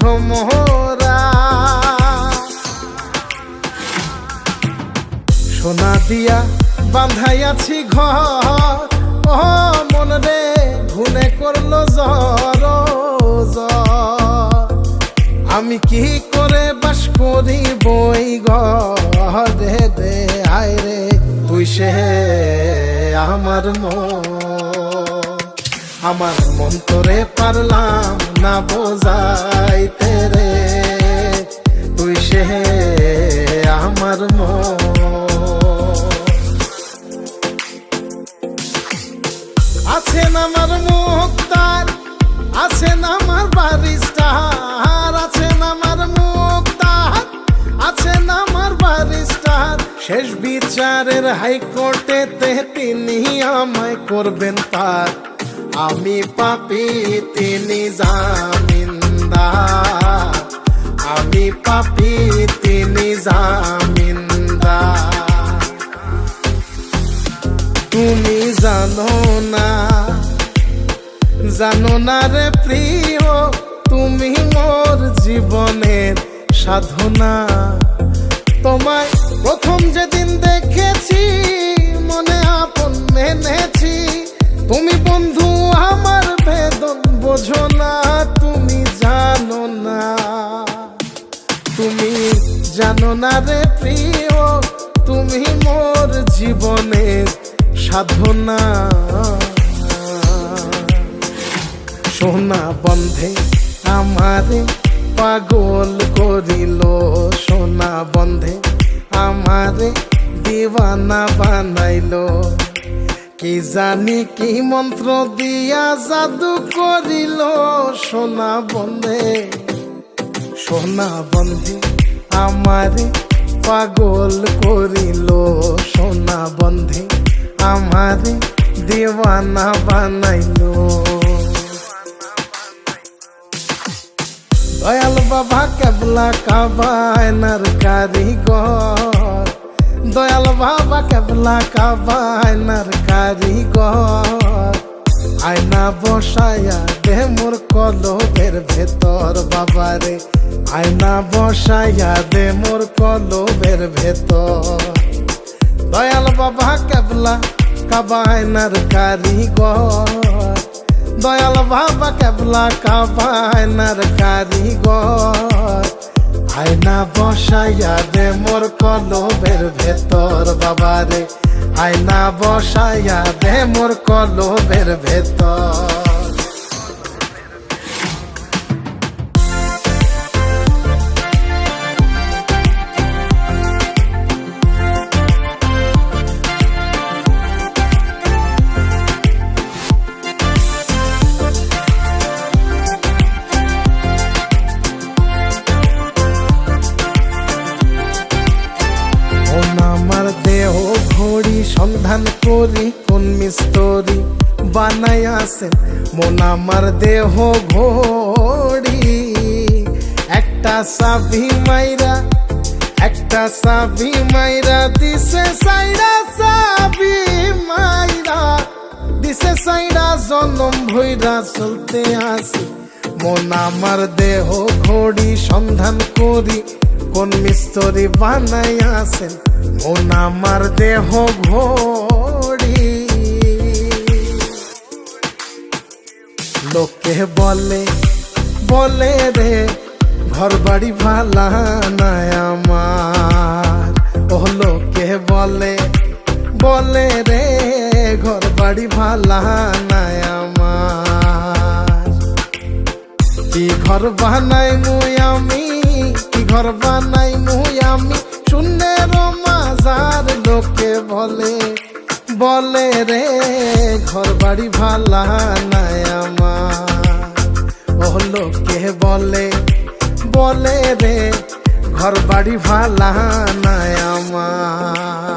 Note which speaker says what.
Speaker 1: ভ্রমরা সোনা দিয়া বান্ধাইয়াছি ঘর। ও মন রে ঘুনে করল জর। আমি কি করে বাস করি বই ঘরে? রে আয় রে, তুই সে আমার মন। আমার মন তোরে পারলাম না বোঝাইতে রে। তুই সে আমার মন। আছেন আমার মুক্তার আছেন আমার বারিস্টার আছেন আমার মুক্তার আছেন আমার বারিস্টার শেষ বিচারের হাইকোর্টেতে তিনি আমায় করবেন পার আমি পাপি, তিনি জামিনদার। আমি পাপি, তিনি জামিনদার। তুমি জানো না জানো না রে প্রিয়, তুমি মোর জীবনের সাধনা। তোমায় প্রথম যেদিন দেখেছি জানো না রে প্রিয়, তুমি মোর জীবনের সাধনা। সোনা বন্ধে আমারে পাগল করিল, সোনা বন্ধে আমারে দিওয়ানা বানাইল। কি জানি কি মন্ত্র দিয়া জাদু করিল, সোনা বন্ধে সোনা বন্ধে আমারে পাগল করিল সোনা বন্ধে, আমারে দেওয়ানা বানাইলো। দয়াল বাবা কেবলা কাবায়নার কারিগর। দয়াল বাবা কেবলা কাবায়নার কারিগর। আয়না বসায়া দে মোর কলবের ভেতর বাবারে আয়না বসায়া দে মোর কলবের ভেতর। দয়াল বাবা কেবলা কাবায়নার কারিগর। দয়াল বাবা কেবলা কাবায়নার কারিগর। আয়না বসাইয়া দে মোর কলবের ভেতর বাবারে আয়না বসাইয়া দে মোর কলবের ভেতর। সন্ধান করি, কোন মিস্তরি বানাই আছেন? মন আমার দেহ ঘড়ি একটা সাবি মাইরা, একটা সাবি মাইরা, দিছে সাইরা সাবি মাইরা। দিছে সাইরা জনম ভৈরা চলতে আসি। মন আমার দেহ ঘড়ি সন্ধান করি, কোন মিস্তরি বানাই আছেন? মন আমার দেহ ঘড়ি? লোকে বলে বলে রে ঘর বাড়ি ভালা নাই আমার। ও লোকে বলে বলে রে ঘর বাড়ি ভালা নাই আমার। কি ঘর বানাই মুই আমি, কি ঘর বানাই বলে বলে রে ঘর বাড়ি ভালা নাই আমার। ও লোকে বলে বলে রে ঘর বাড়ি ভালা নাই আমার।